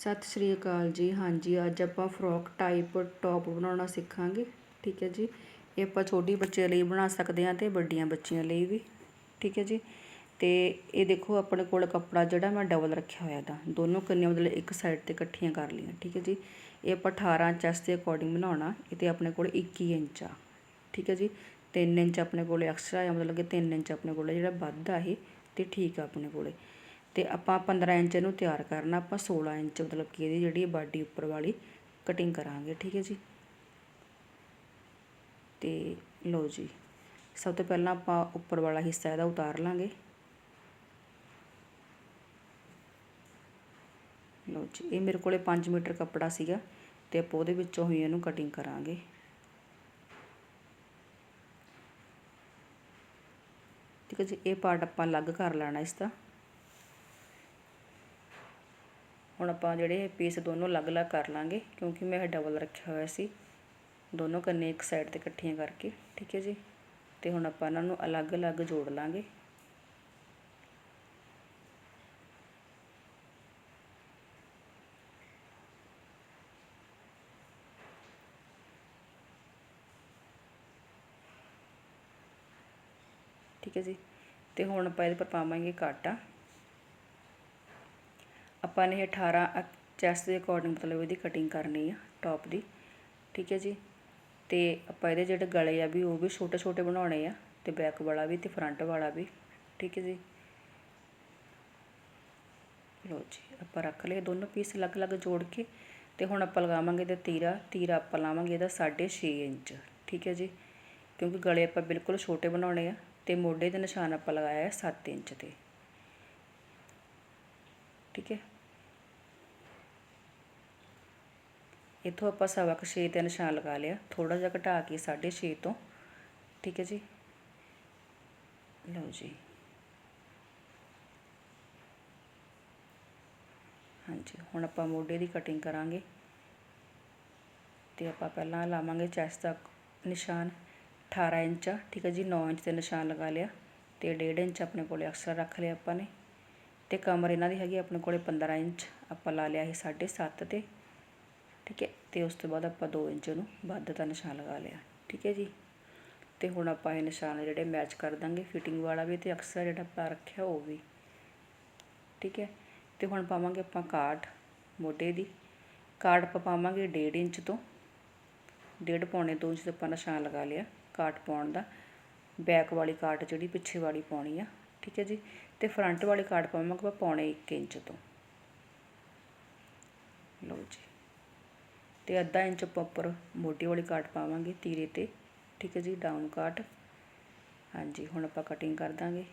ਸਤਿ ਸ਼੍ਰੀ ਅਕਾਲ ਜੀ। ਹਾਂਜੀ, ਅੱਜ ਆਪਾਂ ਫਰੋਕ ਟਾਈਪ ਟੌਪ ਬਣਾਉਣਾ ਸਿੱਖਾਂਗੇ। ਠੀਕ ਹੈ ਜੀ। ਇਹ ਆਪਾਂ ਛੋਟੀ ਬੱਚਿਆਂ ਲਈ ਬਣਾ ਸਕਦੇ ਹਾਂ ਤੇ ਵੱਡੀਆਂ ਬੱਚਿਆਂ ਲਈ ਵੀ। ਠੀਕ ਹੈ ਜੀ। ਤੇ ਇਹ ਦੇਖੋ, ਆਪਣੇ ਕੋਲ ਕੱਪੜਾ ਜਿਹੜਾ ਮੈਂ ਡਬਲ ਰੱਖਿਆ ਹੋਇਆ ਦਾ ਦੋਨੋਂ ਕੰਨੀਆਂ ਮਤਲਬ ਇੱਕ ਸਾਈਡ ਤੇ ਇਕੱਠੀਆਂ ਕਰ ਲਈਆਂ। ਠੀਕ ਹੈ ਜੀ। ਇਹ ਆਪਾਂ 18 ਚੈਸਟ ਦੇ ਅਕੋਰਡਿੰਗ ਬਣਾਉਣਾ। ਇਹ ਤੇ ਆਪਣੇ ਕੋਲ 21 ਇੰਚ ਆ। ਠੀਕ ਹੈ ਜੀ। 3 ਇੰਚ ਆਪਣੇ ਕੋਲ ਐਕਸਟਰਾ ਆ, ਮਤਲਬ ਕਿ 3 ਇੰਚ ਆਪਣੇ ਕੋਲ ਜਿਹੜਾ ਵੱਧ ਆ ਇਹ, ਤੇ ਠੀਕ ਆ ਆਪਣੇ ਕੋਲੇ। ਅਤੇ ਆਪਾਂ 15 ਇੰਚ ਇਹਨੂੰ ਤਿਆਰ ਕਰਨਾ, ਆਪਾਂ 16 ਇੰਚ ਮਤਲਬ ਕਿ ਇਹਦੀ ਜਿਹੜੀ ਬਾਡੀ ਉੱਪਰ ਵਾਲੀ ਕਟਿੰਗ ਕਰਾਂਗੇ, ਠੀਕ ਹੈ ਜੀ। ਤੇ ਲਓ ਜੀ, ਸਭ ਤੋਂ ਪਹਿਲਾਂ ਆਪਾਂ ਉੱਪਰ ਵਾਲਾ ਹਿੱਸਾ ਇਹਦਾ ਉਤਾਰ ਲਾਂਗੇ। ਲਓ ਜੀ, ਇਹ ਮੇਰੇ ਕੋਲੇ 5 ਮੀਟਰ ਕੱਪੜਾ ਸੀਗਾ ਤੇ ਆਪਾਂ ਉਹਦੇ ਵਿੱਚੋਂ ਹੀ ਇਹਨੂੰ ਕਟਿੰਗ ਕਰਾਂਗੇ। ਠੀਕ ਹੈ ਜੀ, ਇਹ ਪਾਰਟ ਆਪਾਂ ਅਲੱਗ ਕਰ ਲੈਣਾ ਇਸ ਦਾ। ਹੁਣ ਆਪਾਂ ਜਿਹੜੇ ਪੀਸ ਦੋਨੋਂ ਅਲੱਗ-ਅਲੱਗ ਕਰ ਲਾਂਗੇ, ਕਿਉਂਕਿ ਮੈਂ ਇਹ ਡਬਲ ਰੱਖਿਆ ਹੋਇਆ ਸੀ। ਦੋਨੋਂ ਕੰਨੇ ਇੱਕ ਸਾਈਡ ਤੇ ਇਕੱਠੀਆਂ ਕਰਕੇ, ਠੀਕ ਹੈ ਜੀ? ਤੇ ਹੁਣ ਆਪਾਂ ਇਹਨਾਂ ਨੂੰ ਅਲੱਗ-ਅਲੱਗ ਜੋੜ ਲਾਂਗੇ। ਠੀਕ ਹੈ ਜੀ? ਤੇ ਹੁਣ ਆਪਾਂ ਇਹਦੇ ਪਰ ਪਾਵਾਂਗੇ ਕਾਟਾ। ਆਪਾਂ ਨੇ 18 ਚੈਸਟ ਦੇ ਅਕੋਰਡਿੰਗ ਮਤਲਬ ਇਹਦੀ ਕਟਿੰਗ ਕਰਨੀ ਆ ਟੌਪ ਦੀ। ਠੀਕ ਹੈ ਜੀ? ਤੇ ਆਪਾਂ ਇਹਦੇ ਜਿਹੜੇ ਗਲੇ ਆ ਵੀ, ਉਹ ਵੀ ਛੋਟੇ ਛੋਟੇ ਬਣਾਉਣੇ ਆ ਤੇ ਬੈਕ ਵਾਲਾ ਵੀ ਤੇ ਫਰੰਟ ਵਾਲਾ ਵੀ। ਠੀਕ ਹੈ ਜੀ? ਲੋ ਜੀ, ਆਪਾਂ ਰੱਖ ਲਏ ਦੋਨੋਂ ਪੀਸ ਅਲੱਗ-ਅਲੱਗ ਜੋੜ ਕੇ ਤੇ ਹੁਣ ਆਪਾਂ ਲਗਾਵਾਂਗੇ ਤੇ ਤੀਰਾ। ਤੀਰਾ ਆਪਾਂ ਲਾਵਾਂਗੇ ਇਹਦਾ 6.5 ਇੰਚ। ਠੀਕ ਹੈ ਜੀ? ਕਿਉਂਕਿ ਗਲੇ ਆਪਾਂ ਬਿਲਕੁਲ ਛੋਟੇ ਬਣਾਉਣੇ ਆ ਤੇ ਮੋਢੇ ਦੇ ਨਿਸ਼ਾਨ ਆਪਾਂ ਲਗਾਇਆ ਹੈ 7 ਇੰਚ ਤੇ। ਠੀਕ ਹੈ? ਇੱਥੋਂ ਆਪਾਂ ਸਵਾ ਕੁ 6 ਤੇ ਨਿਸ਼ਾਨ ਲਗਾ ਲਿਆ। ਥੋੜਾ ਜਿਹਾ ਘਟਾ ਕੇ 6.5 ਤੋਂ। ਠੀਕ ਹੈ ਜੀ? ਲਓ ਜੀ। ਹਾਂਜੀ, ਹੁਣ ਆਪਾਂ ਮੋਢੇ ਦੀ ਕਟਿੰਗ ਕਰਾਂਗੇ। ਤੇ ਆਪਾਂ ਪਹਿਲਾਂ ਲਾਵਾਂਗੇ ਚੈਸਟ ਦਾ ਨਿਸ਼ਾਨ। 18 ਇੰਚ ਠੀਕ ਹੈ ਜੀ? 9 ਇੰਚ ਤੇ ਨਿਸ਼ਾਨ ਲਗਾ ਲਿਆ। ਤੇ 1.5 ਇੰਚ ਆਪਣੇ ਕੋਲ ਐਕਸਟਰਾ ਰੱਖ ਲਿਆ ਆਪਾਂ ਨੇ। ਤੇ ਕਮਰ ਇਹਨਾਂ ਦੀ ਹੈਗੀ ਆਪਣੇ ਕੋਲੇ 15 ਇੰਚ। ਆਪਾਂ ਲਾ ਲਿਆ ਇਹ 7.5 ਤੇ। ਠੀਕ ਹੈ, ਤੇ ਉਸ ਤੋਂ ਬਾਅਦ ਆਪਾਂ 2 ਇੰਚ ਨੂੰ ਵੱਧ ਦਾ ਨਿਸ਼ਾਨ ਲਗਾ ਲਿਆ, ਠੀਕ ਹੈ ਜੀ। ਤੇ ਹੁਣ ਆਪਾਂ ਇਹ ਨਿਸ਼ਾਨ ਜਿਹੜੇ ਮੈਚ ਕਰ ਦਾਂਗੇ ਫਿਟਿੰਗ ਵਾਲਾ ਵੀ ਤੇ ਅਕਸਰ ਜਿਹੜਾ ਆਪਾਂ ਰੱਖਿਆ ਉਹ ਵੀ, ਠੀਕ ਹੈ। ਤੇ ਹੁਣ ਪਾਵਾਂਗੇ ਆਪਾਂ ਕਾਟ ਮੋਢੇ ਦੀ। ਕਾਟ ਆਪਾਂ ਪਾਵਾਂਗੇ 1.5 ਇੰਚ ਤੋਂ 1.5 ਪੌਣੇ 2 ਇੰਚ ਤੋਂ ਆਪਾਂ ਨਿਸ਼ਾਨ ਲਗਾ ਲਿਆ ਕਾਟ ਪਾਉਣ ਦਾ। ਬੈਕ ਵਾਲੀ ਕਾਟ ਜਿਹੜੀ ਪਿੱਛੇ ਵਾਲੀ ਪਾਉਣੀ ਆ, ਠੀਕ ਹੈ ਜੀ। ਤੇ ਫਰੰਟ ਵਾਲੀ ਕਾਟ ਪਾਵਾਂਗੇ ਆਪਾਂ ਪੌਣੇ 1 ਇੰਚ ਤੋਂ। ਲਓ ਜੀ। ਤੇ ਅੱਧਾ ਇੰਚ ਆਪਾਂ ਉੱਪਰ ਮੋਟੀ ਵਾਲੀ ਕਾਟ ਪਾਵਾਂਗੇ ਤੀਰੇ ਤੇ, ਠੀਕ ਹੈ ਜੀ ਡਾਊਨ ਕਾਟ। ਹਾਂਜੀ, ਹੁਣ ਆਪਾਂ ਕਟਿੰਗ ਕਰ ਦਾਂਗੇ।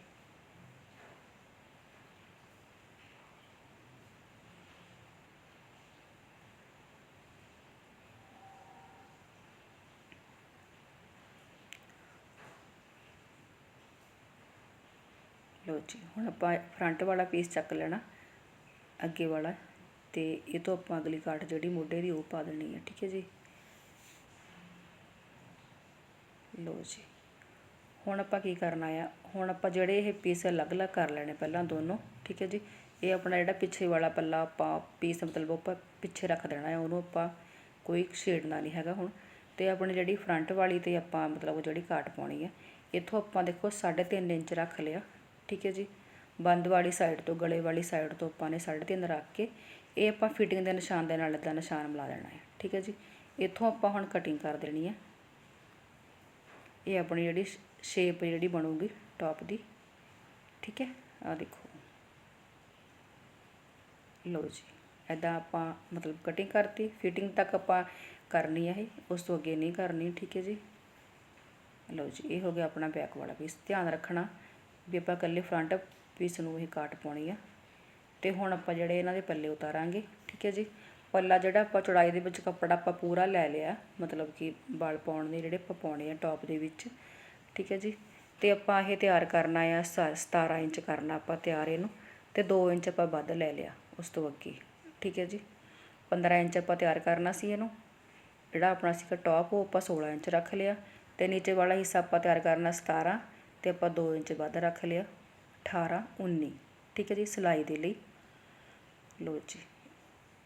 ਲੋ ਜੀ, ਹੁਣ ਆਪਾਂ ਫਰੰਟ ਵਾਲਾ ਪੀਸ ਚੱਕ ਲੈਣਾ, ਅੱਗੇ ਵਾਲਾ। ਅਤੇ ਇਹ ਤੋਂ ਆਪਾਂ ਅਗਲੀ ਕਾਟ ਜਿਹੜੀ ਮੋਢੇ ਦੀ ਉਹ ਪਾ ਦੇਣੀ ਹੈ ਠੀਕ ਹੈ ਜੀ? ਲੋ ਜੀ। ਹੁਣ ਆਪਾਂ ਕੀ ਕਰਨਾ ਆ? ਹੁਣ ਆਪਾਂ ਜਿਹੜੇ ਇਹ ਪੀਸ ਅਲੱਗ-ਅਲੱਗ ਕਰ ਲੈਣੇ ਪਹਿਲਾਂ ਦੋਨੋਂ, ਠੀਕ ਹੈ ਜੀ? ਇਹ ਆਪਣਾ ਜਿਹੜਾ ਪਿੱਛੇ ਵਾਲਾ ਪੱਲਾ ਆਪਾਂ ਪੀਸ ਮਤਲਬ ਆਪਾਂ ਪਿੱਛੇ ਰੱਖ ਦੇਣਾ ਹੈ ਉਹਨੂੰ ਆਪਾਂ ਕੋਈ ਛੇੜਨਾ ਨਹੀਂ ਹੈਗਾ ਹੁਣ। ਤੇ ਆਪਣੀ ਜਿਹੜੀ ਫਰੰਟ ਵਾਲੀ ਤੇ ਆਪਾਂ ਮਤਲਬ ਜਿਹੜੀ ਕਾਟ ਪਾਉਣੀ ਹੈ ਇੱਥੋਂ ਆਪਾਂ ਦੇਖੋ 3.5 ਇੰਚ ਰੱਖ ਲਿਆ, ਠੀਕ ਹੈ ਜੀ? ਬੰਦ ਵਾਲੀ ਸਾਈਡ ਤੋਂ, ਗਲੇ ਵਾਲੀ ਸਾਈਡ ਤੋਂ ਆਪਾਂ ਨੇ 3.5 ਰੱਖ ਕੇ ਇਹ ਆਪਾਂ ਫਿਟਿੰਗ ਦੇ ਨਿਸ਼ਾਨ ਦੇ ਨਾਲ ਦਾ ਨਿਸ਼ਾਨ ਮਿਲਾ ਦੇਣਾ ਹੈ, ਠੀਕ ਹੈ ਜੀ। ਇੱਥੋਂ ਆਪਾਂ ਹੁਣ ਕਟਿੰਗ ਕਰ ਦੇਣੀ ਹੈ। ਇਹ ਆਪਣੀ ਜਿਹੜੀ ਸ਼ੇਪ ਜਿਹੜੀ ਬਣੂਗੀ ਟੌਪ ਦੀ, ਠੀਕ ਹੈ। ਆ ਦੇਖੋ। ਲਓ ਜੀ ਐਦਾਂ ਆਪਾਂ ਮਤਲਬ ਕਟਿੰਗ ਕਰਤੀ ਫਿਟਿੰਗ ਤੱਕ ਆਪਾਂ ਕਰਨੀ ਹੈ ਇਹ, ਉਸ ਤੋਂ ਅੱਗੇ ਨਹੀਂ ਕਰਨੀ, ਠੀਕ ਹੈ ਜੀ। ਲਓ ਜੀ, ਇਹ ਹੋ ਗਿਆ ਆਪਣਾ ਬੈਕ ਵਾਲਾ ਪੀਸ ਧਿਆਨ ਰੱਖਣਾ ਵੀ ਆਪਾਂ ਇਕੱਲੇ ਫਰੰਟ ਪੀਸ ਨੂੰ ਇਹ ਕਾਟ ਪਾਉਣੀ ਆ। ਤੇ ਹੁਣ ਆਪਾਂ ਜਿਹੜੇ ਇਹਨਾਂ ਦੇ ਪੱਲੇ ਉਤਾਰਾਂਗੇ, ਠੀਕ ਹੈ ਜੀ? ਪੱਲਾ ਜਿਹੜਾ ਆਪਾਂ ਚੌੜਾਈ ਦੇ ਵਿੱਚ ਕੱਪੜਾ ਆਪਾਂ ਪੂਰਾ ਲੈ ਲਿਆ, ਮਤਲਬ ਕਿ ਵਾਲ ਪਾਉਣ ਦੇ ਜਿਹੜੇ ਆਪਾਂ ਪਾਉਣੇ ਆ ਟੌਪ ਦੇ ਵਿੱਚ, ਠੀਕ ਹੈ ਜੀ? ਤੇ ਆਪਾਂ ਇਹ ਤਿਆਰ ਕਰਨਾ ਆ 17 ਇੰਚ ਕਰਨਾ ਆਪਾਂ ਤਿਆਰ ਇਹਨੂੰ, ਤੇ 2 ਇੰਚ ਆਪਾਂ ਵੱਧ ਲੈ ਲਿਆ ਉਸ ਤੋਂ ਅੱਗੇ, ਠੀਕ ਹੈ ਜੀ? 15 ਇੰਚ ਆਪਾਂ ਤਿਆਰ ਕਰਨਾ ਸੀ ਇਹਨੂੰ, ਜਿਹੜਾ ਆਪਣਾ ਸੀਗਾ ਟੌਪ ਉਹ ਆਪਾਂ 16 ਇੰਚ ਰੱਖ ਲਿਆ, ਤੇ ਨੀਚੇ ਵਾਲਾ ਹਿੱਸਾ ਆਪਾਂ ਤਿਆਰ ਕਰਨਾ 17 ਤੇ ਆਪਾਂ 2 ਇੰਚ ਵੱਧ ਰੱਖ ਲਿਆ 18 19 ਠੀਕ ਹੈ ਜੀ? ਸਿਲਾਈ ਦੇ ਲਈ। ਲੋ ਜੀ,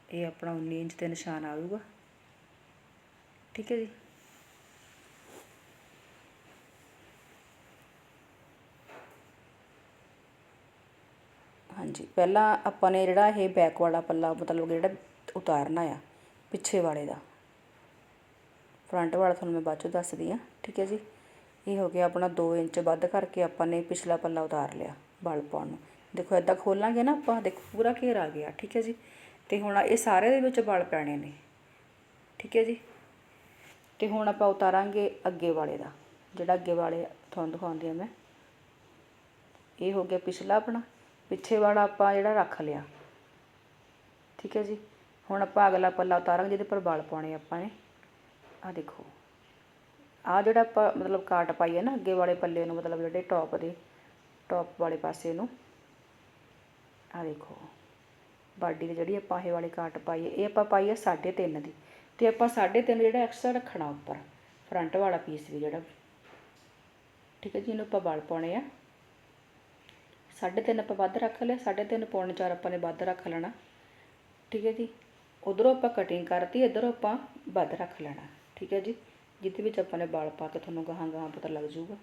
ਇਹ ਆਪਣਾ 19 ਇੰਚ ਤੇ ਨਿਸ਼ਾਨ ਆਊਗਾ। ਠੀਕ ਹੈ ਜੀ। ਹਾਂਜੀ, ਪਹਿਲਾਂ ਆਪਾਂ ਨੇ ਜਿਹੜਾ ਇਹ ਬੈਕ ਵਾਲਾ ਪੱਲਾ ਮਤਲਬ ਜਿਹੜਾ ਉਤਾਰਨਾ ਆ, ਪਿੱਛੇ ਵਾਲੇ ਦਾ। ਫਰੰਟ ਵਾਲਾ ਤੁਹਾਨੂੰ ਮੈਂ ਬਾਅਦ ਚੋਂ ਦੱਸਦੀ ਆ ਠੀਕ ਹੈ ਜੀ। ਇਹ ਹੋ ਗਿਆ ਆਪਣਾ 2 ਇੰਚ ਵੱਧ ਕਰਕੇ ਆਪਾਂ ਨੇ ਪਿਛਲਾ ਪੱਲਾ ਉਤਾਰ ਲਿਆ ਬਲ ਪਾਉਣ ਨੂੰ। ਦੇਖੋ ਇਦਾਂ ਖੋਲਾਂਗੇ ਨਾ ਆਪਾਂ, ਦੇਖੋ ਪੂਰਾ ਘੇਰ ਆ ਗਿਆ, ਠੀਕ ਹੈ ਜੀ? ਤੇ ਹੁਣ ਇਹ ਸਾਰੇ ਦੇ ਵਿੱਚ ਬਲ ਪੈਣੇ ਨੇ, ਠੀਕ ਹੈ ਜੀ? ਤੇ ਹੁਣ ਆਪਾਂ ਉਤਾਰਾਂਗੇ ਅੱਗੇ ਵਾਲੇ ਦਾ, ਜਿਹੜਾ ਅੱਗੇ ਵਾਲੇ ਤੁਹਾਨੂੰ ਦਿਖਾਉਂਦੀ ਆ ਮੈਂ। ਇਹ ਹੋ ਗਿਆ ਪਿਛਲਾ ਆਪਣਾ, ਪਿੱਛੇ ਵਾਲਾ ਆਪਾਂ ਜਿਹੜਾ ਰੱਖ ਲਿਆ, ਠੀਕ ਹੈ ਜੀ? ਹੁਣ ਆਪਾਂ ਅਗਲਾ ਪੱਲਾ ਉਤਾਰਾਂਗੇ ਜਿਹਦੇ ਪਰ ਬਲ ਪਾਉਣੇ ਆਪਾਂ ਨੇ। ਆ ਦੇਖੋ ਆ ਜਿਹੜਾ ਆਪਾਂ ਮਤਲਬ ਕਾਟ ਪਾਈ ਹੈ ਨਾ, ਅੱਗੇ ਵਾਲੇ ਪੱਲੇ ਨੂੰ ਮਤਲਬ ਜਿਹੜੇ ਟੌਪ ਦੇ ਟੌਪ ਵਾਲੇ ਪਾਸੇ ਨੂੰ ਆ ਦੇਖੋ, ਬਾਡੀ ਦੀ ਜਿਹੜੀ ਆਪਾਂ ਇਹ ਵਾਲੀ ਕਾਟ ਪਾਈ ਹੈ, ਇਹ ਆਪਾਂ ਪਾਈ ਹੈ 3.5 ਦੀ। ਤੇ ਆਪਾਂ 3.5 ਜਿਹੜਾ ਐਕਸਟਰਾ ਰੱਖਣਾ ਉੱਪਰ ਫਰੰਟ ਵਾਲਾ ਪੀਸ ਵੀ ਜਿਹੜਾ ਠੀਕ ਹੈ ਜੀ, ਇਹਨੂੰ ਆਪਾਂ ਵਲ ਪਾਉਣੇ ਆ। 3.5 ਆਪਾਂ ਵੱਧ ਰੱਖ ਲਿਆ 3.5 ਪੌਣੇ 4 ਆਪਾਂ ਨੇ ਵੱਧ ਰੱਖ ਲੈਣਾ। ਠੀਕ ਹੈ ਜੀ, ਉਧਰੋਂ ਆਪਾਂ ਕਟਿੰਗ ਕਰਤੀ, ਇਧਰੋਂ ਆਪਾਂ ਵੱਧ ਰੱਖ ਲੈਣਾ। ਠੀਕ ਹੈ ਜੀ, ਜਿਹਦੇ ਵਿੱਚ ਆਪਾਂ ਨੇ ਵਾਲ ਪਾ ਕੇ ਤੁਹਾਨੂੰ ਗਾਹਾਂ ਗਾਹਾਂ ਪਤਾ ਲੱਗ ਜਾਊਗਾ।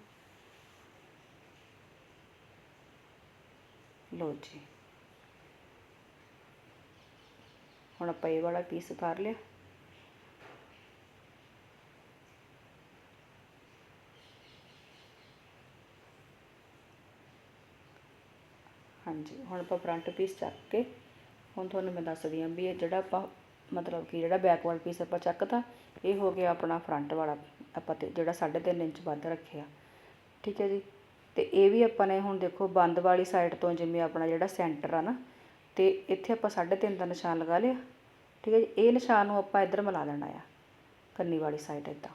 ਲੋ ਜੀ। ਹੁਣ ਆਪਾਂ ਇਹ ਵਾਲਾ ਪੀਸ ਉਤਾਰ ਲਿਆ। ਹਾਂਜੀ, ਹੁਣ ਆਪਾਂ ਫਰੰਟ ਪੀਸ ਚੱਕ ਕੇ, ਹੁਣ ਤੁਹਾਨੂੰ ਮੈਂ ਦੱਸਦੀ ਹਾਂ ਵੀ ਇਹ ਜਿਹੜਾ ਆਪਾਂ, ਮਤਲਬ ਕਿ ਜਿਹੜਾ ਬੈਕ ਵਾਲਾ ਪੀਸ ਆਪਾਂ ਚੱਕਤਾ, ਇਹ ਹੋ ਗਿਆ ਆਪਣਾ ਫਰੰਟ ਵਾਲਾ, ਆਪਾਂ ਤੇ ਜਿਹੜਾ 3.5 ਇੰਚ ਵੱਧ ਰੱਖਿਆ। ਠੀਕ ਹੈ ਜੀ? ਤੇ ਇਹ ਵੀ ਆਪਾਂ ਨੇ ਹੁਣ ਦੇਖੋ, ਬੰਦ ਵਾਲੀ ਸਾਈਡ ਤੋਂ ਜਿਵੇਂ ਆਪਣਾ ਜਿਹੜਾ ਸੈਂਟਰ ਆ ਨਾ ਤੇ ਇੱਥੇ ਆਪਾਂ 3.5 ਦਾ ਨਿਸ਼ਾਨ ਲਗਾ ਲਿਆ। ਠੀਕ ਹੈ ਜੀ, ਇਹ ਨਿਸ਼ਾਨ ਨੂੰ ਆਪਾਂ ਇੱਧਰ ਮਿਲਾ ਦੇਣਾ ਆ ਕੰਨੀ ਵਾਲੀ ਸਾਈਡ ਇੱਦਾਂ।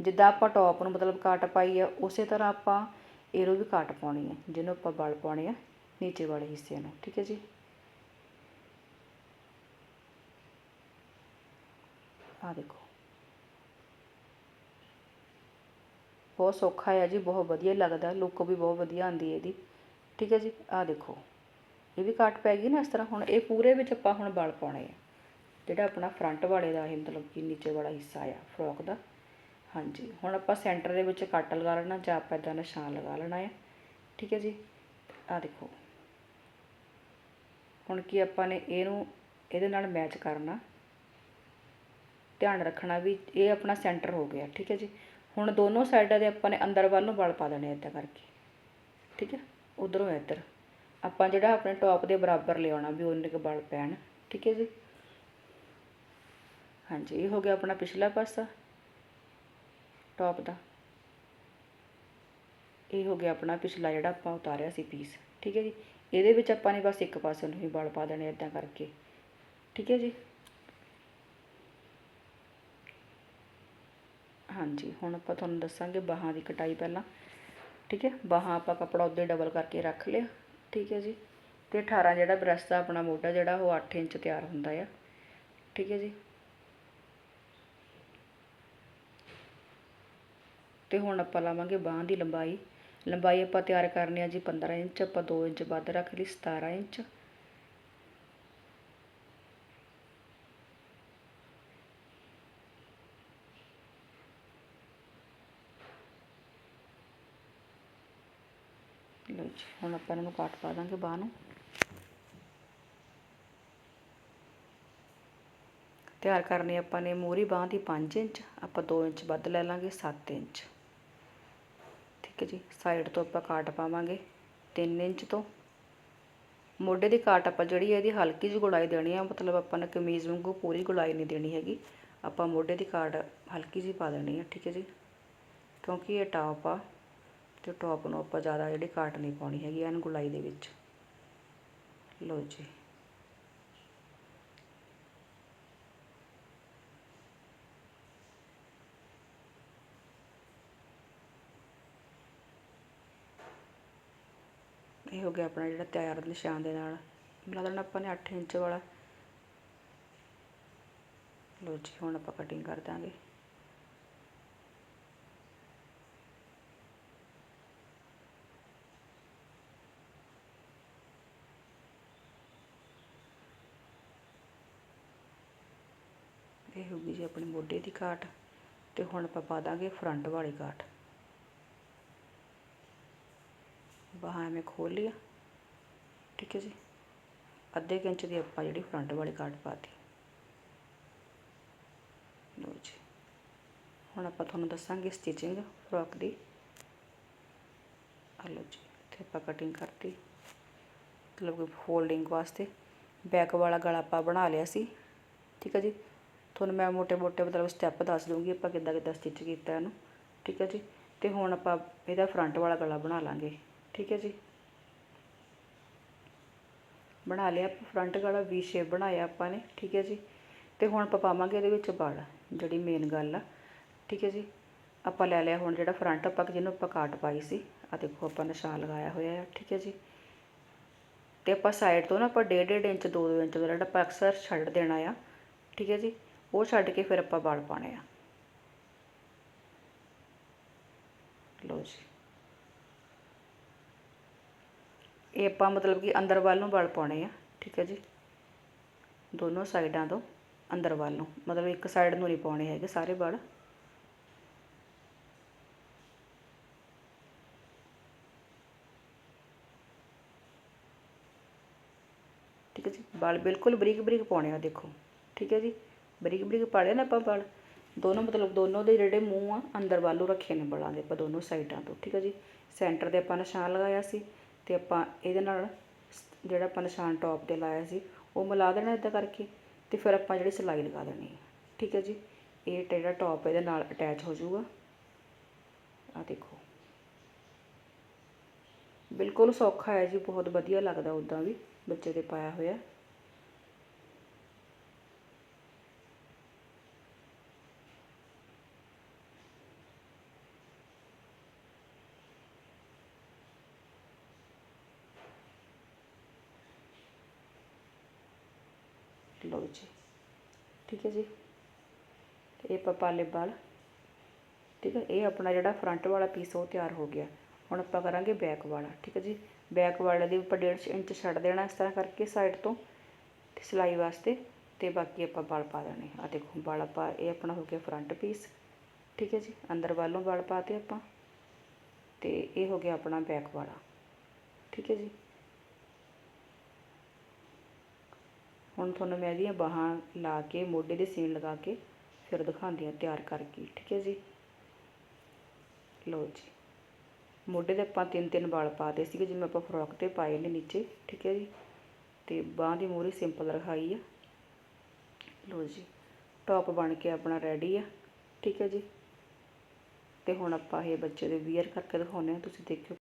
ਜਿੱਦਾਂ ਆਪਾਂ ਟੌਪ ਨੂੰ ਮਤਲਬ ਕਾਟ ਪਾਈ ਆ, ਉਸੇ ਤਰ੍ਹਾਂ ਆਪਾਂ ਇਹਨੂੰ ਵੀ ਕਾਟ ਪਾਉਣੀ ਹੈ ਜਿਹਨੂੰ ਆਪਾਂ ਬਲ ਪਾਉਣੇ ਆ, ਨੀਚੇ ਵਾਲੇ ਹਿੱਸੇ ਨੂੰ। ਠੀਕ ਹੈ ਜੀ। ਆ ਦੇਖੋ। ਬਹੁਤ ਸੌਖਾ ਹੈ ਜੀ, ਬਹੁਤ ਵਧੀਆ ਲੱਗਦਾ ਲੁੱਕ ਵੀ ਬਹੁਤ ਵਧੀਆ ਆਉਂਦੀ ਹੈ ਇਹਦੀ। ਠੀਕ ਹੈ ਜੀ ਆ ਦੇਖੋ। ਇਹ ਵੀ ਕੱਟ ਪੈ ਗਈ ਨਾ ਇਸ ਤਰ੍ਹਾਂ ਹੁਣ ਇਹ ਪੂਰੇ ਵਿੱਚ ਆਪਾਂ ਹੁਣ ਬਲ ਪਾਉਣੇ ਆ। ਜਿਹੜਾ ਆਪਣਾ ਫਰੰਟ ਵਾਲੇ ਦਾ ਇਹ ਮਤਲਬ ਕਿ ਨੀਚੇ ਵਾਲਾ ਹਿੱਸਾ ਆ ਫਰੋਕ ਦਾ। ਹਾਂਜੀ, ਹੁਣ ਆਪਾਂ ਸੈਂਟਰ ਦੇ ਵਿੱਚ ਕੱਟ ਲਗਾ ਲੈਣਾ ਜਾਂ ਆਪਾਂ ਇਦਾਂ ਨਿਸ਼ਾਨ ਲਗਾ ਲੈਣਾ ਹੈ ਠੀਕ ਹੈ ਜੀ? ਆ ਦੇਖੋ। ਹੁਣ ਕੀ ਆਪਾਂ ਨੇ ਇਹਨੂੰ ਇਹਦੇ ਨਾਲ ਮੈਚ ਕਰਨਾ। ਧਿਆਨ ਰੱਖਣਾ ਵੀ ਇਹ ਆਪਣਾ ਸੈਂਟਰ ਹੋ ਗਿਆ, ਠੀਕ ਹੈ ਜੀ? ਹੁਣ ਦੋਨੋਂ ਸਾਈਡਾਂ ਦੇ ਆਪਾਂ ਨੇ ਅੰਦਰ ਵੱਲ ਨੂੰ ਵਲ ਪਾ ਦੇਣੇ ਇਦਾਂ ਕਰਕੇ। ਠੀਕ ਹੈ? ਉਧਰੋਂ ਇੱਧਰ। ਆਪਾਂ ਜਿਹੜਾ ਆਪਣੇ ਟੌਪ ਦੇ ਬਰਾਬਰ ਲਿਆਉਣਾ ਵੀ ਉਹਨੇ ਕੁ ਬਲ ਪੈਣ, ਠੀਕ ਹੈ ਜੀ? ਹਾਂਜੀ, ਇਹ ਹੋ ਗਿਆ ਆਪਣਾ ਪਿਛਲਾ ਪਾਸਾ ਟੌਪ ਦਾ। ਇਹ ਹੋ ਗਿਆ ਆਪਣਾ ਪਿਛਲਾ ਜਿਹੜਾ ਆਪਾਂ ਉਤਾਰਿਆ ਸੀ ਪੀਸ ਠੀਕ ਹੈ ਜੀ? ਇਹਦੇ ਵਿੱਚ ਆਪਾਂ ਨੇ ਬਸ ਇੱਕ ਪਾਸੇ ਨੂੰ ਹੀ ਬਲ ਪਾ ਦੇਣੇ ਇਦਾਂ ਕਰਕੇ, ਠੀਕ ਹੈ ਜੀ? ਹਾਂਜੀ, ਹੁਣ ਆਪਾਂ ਤੁਹਾਨੂੰ ਦੱਸਾਂਗੇ ਬਾਹਾਂ ਦੀ ਕਟਾਈ ਪਹਿਲਾਂ, ਠੀਕ ਹੈ? ਬਾਹਾਂ ਆਪਾਂ ਕੱਪੜਾ ਉੱਦੇ ਡਬਲ ਕਰਕੇ ਰੱਖ ਲਿਆ। ਠੀਕ ਹੈ ਜੀ। ਅਤੇ 18 ਜਿਹੜਾ ਬ੍ਰੈਸਟ ਦਾ ਆਪਣਾ ਮੋਢਾ ਜਿਹੜਾ ਉਹ 8 ਇੰਚ ਤਿਆਰ ਹੁੰਦਾ ਆ। ਠੀਕ ਹੈ ਜੀ। ਤੇ ਹੁਣ ਆਪਾਂ ਲਾਵਾਂਗੇ ਬਾਹਾਂ ਦੀ ਲੰਬਾਈ। ਲੰਬਾਈ ਆਪਾਂ ਤਿਆਰ ਕਰਨੀ ਆ ਜੀ 15 ਇੰਚ, ਆਪਾਂ 2 ਇੰਚ ਵੱਧ ਰੱਖ ਲਈ 17 ਇੰਚ। ਲਓ ਹੁਣ ਆਪਾਂ ਇਹਨਾਂ ਨੂੰ ਕਾਟ ਪਾ ਦਾਂਗੇ ਬਾਹ ਨੂੰ। ਤਿਆਰ ਕਰਨੀ ਆਪਾਂ ਨੇ ਮੂਰੀ ਬਾਹ ਦੀ 5 ਇੰਚ, ਆਪਾਂ 2 ਇੰਚ ਵੱਧ ਲੈ ਲਾਂਗੇ 7 ਇੰਚ। ਠੀਕ ਹੈ ਜੀ, ਸਾਈਡ ਤੋਂ ਆਪਾਂ ਕਾਟ ਪਾਵਾਂਗੇ 3 ਇੰਚ ਤੋਂ। ਮੋਢੇ ਦੀ ਕਾਟ ਆਪਾਂ ਜਿਹੜੀ ਇਹਦੀ ਹਲਕੀ ਜਿਹੀ ਗੁਲਾਈ ਦੇਣੀ ਆ, ਮਤਲਬ ਆਪਾਂ ਨੇ ਕਮੀਜ਼ ਵਾਂਗੂ ਪੂਰੀ ਗੁਲਾਈ ਨਹੀਂ ਦੇਣੀ ਹੈਗੀ। ਆਪਾਂ ਮੋਢੇ ਦੀ ਕਾਟ ਹਲਕੀ ਜਿਹੀ ਪਾ ਦੇਣੀ ਆ, ਠੀਕ ਹੈ ਜੀ। ਕਿਉਂਕਿ ਇਹ ਟਾਪ ਆ। ਤੇ ਟੌਪ ਨੂੰ ਆਪਾਂ ਜ਼ਿਆਦਾ ਜਿਹੜੀ ਕਾਟ ਨਹੀਂ ਪਾਉਣੀ ਹੈਗੀ, ਐਨ ਗੁਲਾਈ ਦੇ ਵਿੱਚ। ਲੋ ਜੀ। ਇਹ ਹੋ ਗਿਆ ਆਪਣਾ ਜਿਹੜਾ ਤਿਆਰ ਨਿਸ਼ਾਨ ਦੇ ਨਾਲ। ਮਿਲਾ ਦੇਣਾ ਆਪਾਂ ਨੇ 8 ਇੰਚ ਵਾਲਾ। ਲੋ ਜੀ, ਹੁਣ ਆਪਾਂ ਕਟਿੰਗ ਕਰ ਦਾਂਗੇ। ਇਹ ਗਈ ਜੀ ਆਪਣੀ ਮੋਢੇ ਦੀ ਕਾਟ ਤੇ ਹੁਣ ਆਪਾਂ ਪਾ ਦਾਂਗੇ ਫਰੰਟ ਵਾਲੀ ਕਾਟ ਬਾਹਾਂ ਐਵੇਂ ਖੋਲ ਲਿਆ। ਠੀਕ ਹੈ ਜੀ। ਅੱਧੇ ਕੁ ਇੰਚ ਦੀ ਆਪਾਂ ਜਿਹੜੀ ਫਰੰਟ ਵਾਲੀ ਕਾਟ ਪਾਤੀ ਲਓ ਜੀ। ਹੁਣ ਆਪਾਂ ਤੁਹਾਨੂੰ ਦੱਸਾਂਗੇ ਸਟਿਚਿੰਗ ਫਰੋਕ ਦੀ। ਆ ਲਓ ਜੀ, ਇੱਥੇ ਆਪਾਂ ਕਟਿੰਗ ਕਰਤੀ। ਮਤਲਬ ਕਿ ਫੋਲਡਿੰਗ ਵਾਸਤੇ। ਬੈਕ ਵਾਲਾ ਗਲਾ ਆਪਾਂ ਬਣਾ ਲਿਆ ਸੀ। ਠੀਕ ਹੈ ਜੀ। ਤੁਹਾਨੂੰ ਮੈਂ ਮੋਟੇ-ਮੋਟੇ ਮਤਲਬ ਸਟੈਪ ਦੱਸ ਦੂੰਗੀ ਆਪਾਂ ਕਿੱਦਾਂ ਕਿੱਦਾਂ ਸਟਿਚ ਕੀਤਾ ਇਹਨੂੰ, ਠੀਕ ਹੈ ਜੀ? ਤੇ ਹੁਣ ਆਪਾਂ ਇਹਦਾ ਫਰੰਟ ਵਾਲਾ ਗਲਾ ਬਣਾ ਲਾਂਗੇ, ਠੀਕ ਹੈ ਜੀ? ਬਣਾ ਲਿਆ ਆਪਾਂ ਫਰੰਟ ਗਲਾ ਵੀ ਸ਼ੇਪ ਬਣਾਇਆ ਆਪਾਂ ਨੇ, ਠੀਕ ਹੈ ਜੀ? ਤੇ ਹੁਣ ਆਪਾਂ ਪਾਵਾਂਗੇ ਇਹਦੇ ਵਿੱਚ ਬੜ ਜਿਹੜੀ ਮੇਨ ਗੱਲ ਆ, ਠੀਕ ਹੈ ਜੀ? ਆਪਾਂ ਲੈ ਲਿਆ ਹੁਣ ਜਿਹੜਾ ਫਰੰਟ ਆਪਾਂ ਜਿਹਨੂੰ ਆਪਾਂ ਕਾਟ ਪਾਈ ਸੀ ਆ ਦੇਖੋ ਆਪਾਂ ਨਿਸ਼ਾਨ ਲਗਾਇਆ ਹੋਇਆ ਆ, ਠੀਕ ਹੈ ਜੀ? ਤੇ ਆਪਾਂ ਸਾਈਡ ਤੋਂ ਨਾ ਆਪਾਂ 1.5 ਇੰਚ 2 ਇੰਚ ਦਾ ਜਿਹੜਾ ਆਪਾਂ ਅਕਸਰ ਛੱਡ ਦੇਣਾ ਆ, ਠੀਕ ਹੈ ਜੀ? ਉਹ ਛੱਡ ਕੇ ਫਿਰ ਆਪਾਂ ਵਲ ਪਾਣੇ ਆ। ਲਓ ਜੀ। ਇਹ ਆਪਾਂ ਮਤਲਬ ਕਿ ਅੰਦਰ ਵੱਲ ਨੂੰ ਵਲ ਪਾਉਣੇ ਆ, ਠੀਕ ਹੈ ਜੀ। ਦੋਨੋਂ ਸਾਈਡਾਂ ਤੋਂ ਅੰਦਰ ਵੱਲ ਨੂੰ, ਮਤਲਬ ਇੱਕ ਸਾਈਡ ਨੂੰ ਨਹੀਂ ਪਾਉਣੇ ਹੈਗੇ ਸਾਰੇ ਵਲ ਠੀਕ ਹੈ ਜੀ ਵਾਲ ਬਿਲਕੁਲ ਬਰੀਕ ਬਰੀਕ ਪਾਉਣੇ ਆ ਦੇਖੋ, ਠੀਕ ਹੈ ਜੀ। ਬਰੀਕ ਬਰੀਕ ਪਾਲਿਆ ਨਾ ਆਪਾਂ ਬਲ ਦੋਨੋਂ ਮਤਲਬ ਦੋਨੋਂ ਦੇ ਜਿਹੜੇ ਮੂੰਹ ਆ, ਅੰਦਰ ਵੱਲੋਂ ਰੱਖੇ ਨੇ ਬਲਾਂ ਦੇ, ਆਪਾਂ ਦੋਨੋਂ ਸਾਈਡਾਂ ਤੋਂ, ਠੀਕ ਹੈ ਜੀ? ਸੈਂਟਰ 'ਤੇ ਆਪਾਂ ਨਿਸ਼ਾਨ ਲਗਾਇਆ ਸੀ ਤੇ ਆਪਾਂ ਇਹਦੇ ਨਾਲ ਜਿਹੜਾ ਆਪਾਂ ਨਿਸ਼ਾਨ ਟੌਪ ਤੇ ਲਾਇਆ ਸੀ, ਉਹ ਮਿਲਾ ਦੇਣਾ ਇਦਾਂ ਕਰਕੇ ਤੇ ਫਿਰ ਆਪਾਂ ਜਿਹੜੀ ਸਿਲਾਈ ਲਗਾ ਦੇਣੀ ਹੈ ਠੀਕ ਹੈ ਜੀ? ਇਹ ਜਿਹੜਾ ਟੌਪ ਇਹਦੇ ਨਾਲ ਅਟੈਚ ਹੋ ਜਾਊਗਾ। ਆ ਦੇਖੋ। ਬਿਲਕੁਲ ਸੌਖਾ ਹੈ ਜੀ, ਬਹੁਤ ਵਧੀਆ ਲੱਗਦਾ ਉਦਾਂ ਵੀ, ਬੱਚੇ ਦੇ ਪਾਇਆ ਹੋਇਆ। ਲਓ ਜੀ। ਠੀਕ ਹੈ ਜੀ। ਤੇ ਇਹ ਪਪਾਲੇ ਵਾਲ। ਠੀਕ ਹੈ, ਇਹ ਆਪਣਾ ਜਿਹੜਾ ਫਰੰਟ ਵਾਲਾ ਪੀਸ ਉਹ ਤਿਆਰ ਹੋ ਗਿਆ। ਹੁਣ ਆਪਾਂ ਕਰਾਂਗੇ ਬੈਕ ਵਾਲਾ। ਠੀਕ ਹੈ ਜੀ। ਬੈਕ ਵਾਲੇ ਦੇ ਆਪਾਂ 1.5 ਇੰਚ ਛੱਡ ਦੇਣਾ ਇਸ ਤਰ੍ਹਾਂ ਕਰਕੇ ਸਾਈਡ ਤੋਂ। ਤੇ ਸਿਲਾਈ ਵਾਸਤੇ ਤੇ ਬਾਕੀ ਆਪਾਂ ਵਾਲ ਪਾ ਦੇਣੇ। ਆ ਦੇਖੋ, ਵਾਲ ਆਪਾਂ, ਇਹ ਆਪਣਾ ਹੋ ਗਿਆ ਫਰੰਟ ਪੀਸ ਠੀਕ ਹੈ ਜੀ। ਅੰਦਰ ਵੱਲੋਂ ਵਾਲ ਪਾਤੇ ਆਪਾਂ। ਤੇ ਇਹ ਹੋ ਗਿਆ ਆਪਣਾ ਬੈਕ ਵਾਲਾ। ਠੀਕ ਹੈ ਜੀ। ਹੁਣ ਤੁਹਾਨੂੰ ਮੈਂ ਇਹਦੀਆਂ ਬਾਹਾਂ ਲਾ ਕੇ, ਮੋਢੇ ਦੇ ਸੀਨ ਲਗਾ ਕੇ ਫਿਰ ਦਿਖਾਉਂਦੀ ਹਾਂ, ਤਿਆਰ ਕਰਕੇ, ਠੀਕ ਹੈ ਜੀ? ਲਓ ਜੀ। ਮੋਢੇ ਦੇ ਆਪਾਂ ਤਿੰਨ ਤਿੰਨ ਵਾਲ ਪਾਤੇ ਸੀਗੇ, ਜਿਵੇਂ ਆਪਾਂ ਫਰੋਕ ਤੇ ਪਾਏ ਨੇ ਨੀਚੇ, ਠੀਕ ਹੈ ਜੀ? ਤੇ ਬਾਹ ਦੀ ਮੂਰੀ ਸਿੰਪਲ ਰਖਾਈ ਆ। ਲਓ ਜੀ। ਟੌਪ ਬਣ ਕੇ ਆਪਣਾ ਰੈਡੀ ਆ, ਠੀਕ ਹੈ ਜੀ? ਤੇ ਹੁਣ ਆਪਾਂ ਇਹ ਬੱਚੇ ਦੇ ਵੀਅਰ ਕਰਕੇ ਦਿਖਾਉਂਦੇ ਆ ਤੁਸੀਂ ਦੇਖਿਓ